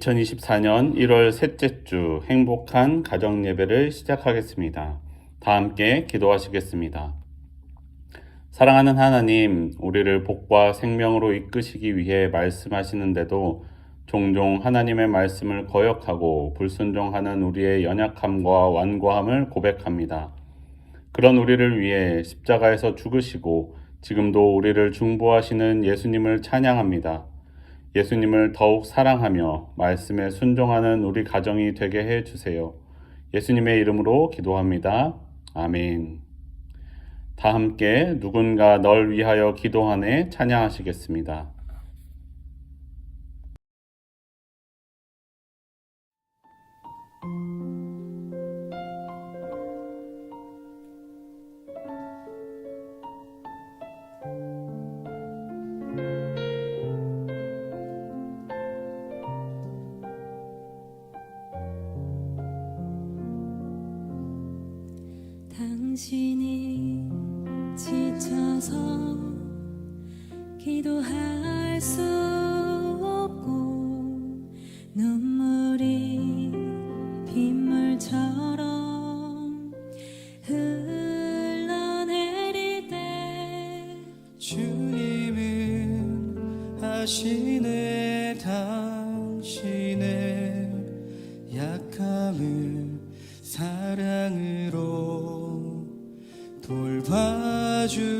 2024년 1월 셋째 주 행복한 가정 예배를 시작하겠습니다. 다 함께 기도하시겠습니다. 사랑하는 하나님, 우리를 복과 생명으로 이끄시기 위해 말씀하시는데도 종종 하나님의 말씀을 거역하고 불순종하는 우리의 연약함과 완고함을 고백합니다. 그런 우리를 위해 십자가에서 죽으시고 지금도 우리를 중보하시는 예수님을 찬양합니다. 예수님을 더욱 사랑하며 말씀에 순종하는 우리 가정이 되게 해 주세요. 예수님의 이름으로 기도합니다. 아멘. 다 함께 누군가 널 위하여 기도하네 찬양하시겠습니다. 당신이 지쳐서 기도할 수 없고 눈물이 빗물처럼 흘러내릴 때 주님은 하시네 당신의 약함을 사랑으로 돌봐주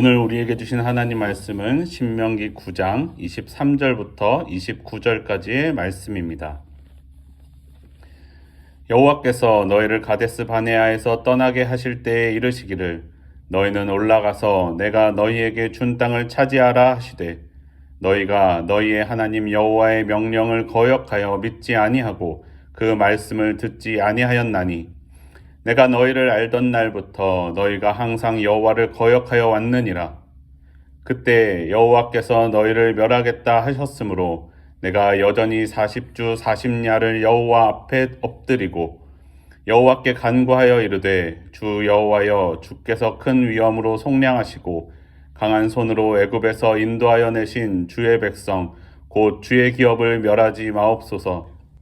오늘 우리에게 주신 하나님 말씀은 신명기 9장 23절부터 29절까지의 말씀입니다. 여호와께서 너희를 가데스 바네아에서 떠나게 하실 때에 이르시기를 너희는 올라가서 내가 너희에게 준 땅을 차지하라 하시되 너희가 너희의 하나님 여호와의 명령을 거역하여 믿지 아니하고 그 말씀을 듣지 아니하였나니 내가 너희를 알던 날부터 너희가 항상 여호와를 거역하여 왔느니라. 그때 여호와께서 너희를 멸하겠다 하셨으므로 내가 여전히 40주 40야를 여호와 앞에 엎드리고 여호와께 간구하여 이르되 주 여호와여 주께서 큰 위엄으로 속량하시고 강한 손으로 애굽에서 인도하여 내신 주의 백성 곧 주의 기업을 멸하지 마옵소서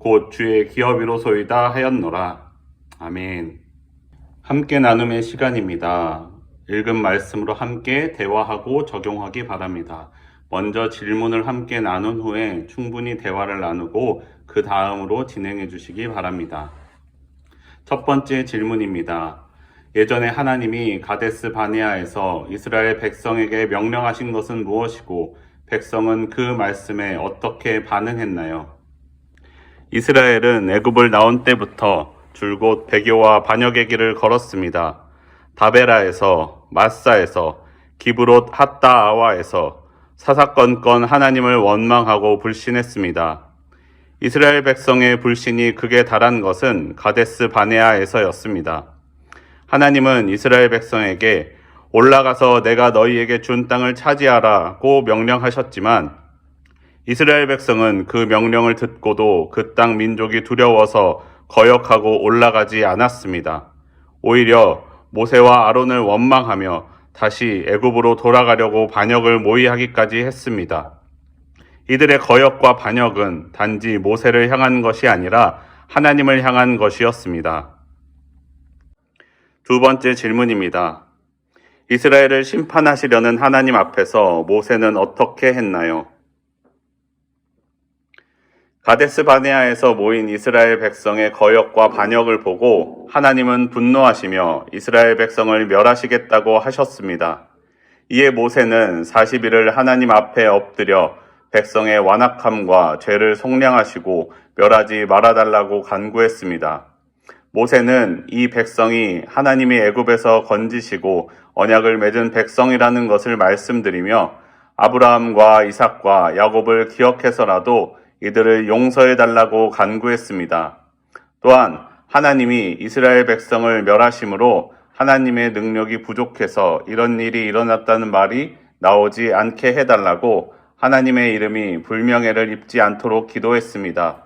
곧 주의 기업이로소이다 하였노라. 아멘. 함께 나눔의 시간입니다. 읽은 말씀으로 함께 대화하고 적용하기 바랍니다. 먼저 질문을 함께 나눈 후에 충분히 대화를 나누고 그 다음으로 진행해 주시기 바랍니다. 첫 번째 질문입니다. 예전에 하나님이 가데스 바네아에서 이스라엘 백성에게 명령하신 것은 무엇이고 백성은 그 말씀에 어떻게 반응했나요? 이스라엘은 애굽을 나온 때부터 줄곧 배교와 반역의 길을 걸었습니다. 다베라에서 마사에서 기브롯 핫다아와에서 사사건건 하나님을 원망하고 불신했습니다. 이스라엘 백성의 불신이 극에 달한 것은 가데스 바네아에서였습니다. 하나님은 이스라엘 백성에게 올라가서 내가 너희에게 준 땅을 차지하라고 명령하셨지만 이스라엘 백성은 그 명령을 듣고도 그 땅 민족이 두려워서 거역하고 올라가지 않았습니다. 오히려 모세와 아론을 원망하며 다시 애굽으로 돌아가려고 반역을 모의하기까지 했습니다. 이들의 거역과 반역은 단지 모세를 향한 것이 아니라 하나님을 향한 것이었습니다. 두 번째 질문입니다. 이스라엘을 심판하시려는 하나님 앞에서 모세는 어떻게 했나요? 가데스 바네아에서 모인 이스라엘 백성의 거역과 반역을 보고 하나님은 분노하시며 이스라엘 백성을 멸하시겠다고 하셨습니다. 이에 모세는 40일을 하나님 앞에 엎드려 백성의 완악함과 죄를 속량하시고 멸하지 말아달라고 간구했습니다. 모세는 이 백성이 하나님이 애굽에서 건지시고 언약을 맺은 백성이라는 것을 말씀드리며 아브라함과 이삭과 야곱을 기억해서라도 이들을 용서해 달라고 간구했습니다. 또한 하나님이 이스라엘 백성을 멸하심으로 하나님의 능력이 부족해서 이런 일이 일어났다는 말이 나오지 않게 해달라고 하나님의 이름이 불명예를 입지 않도록 기도했습니다.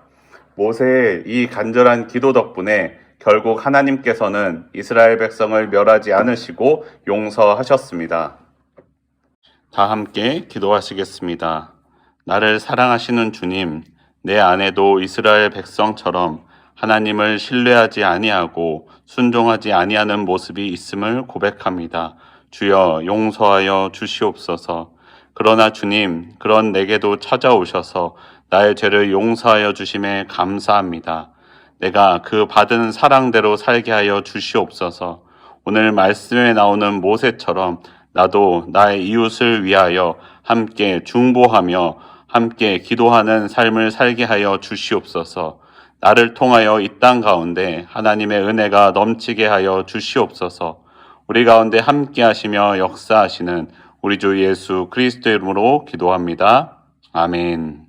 모세의 이 간절한 기도 덕분에 결국 하나님께서는 이스라엘 백성을 멸하지 않으시고 용서하셨습니다. 다 함께 기도하시겠습니다. 나를 사랑하시는 주님, 내 안에도 이스라엘 백성처럼 하나님을 신뢰하지 아니하고 순종하지 아니하는 모습이 있음을 고백합니다. 주여 용서하여 주시옵소서. 그러나 주님, 그런 내게도 찾아오셔서 나의 죄를 용서하여 주심에 감사합니다. 내가 그 받은 사랑대로 살게 하여 주시옵소서. 오늘 말씀에 나오는 모세처럼 나도 나의 이웃을 위하여 함께 중보하며 함께 기도하는 삶을 살게 하여 주시옵소서. 나를 통하여 이 땅 가운데 하나님의 은혜가 넘치게 하여 주시옵소서. 우리 가운데 함께 하시며 역사하시는 우리 주 예수 그리스도 이름으로 기도합니다. 아멘.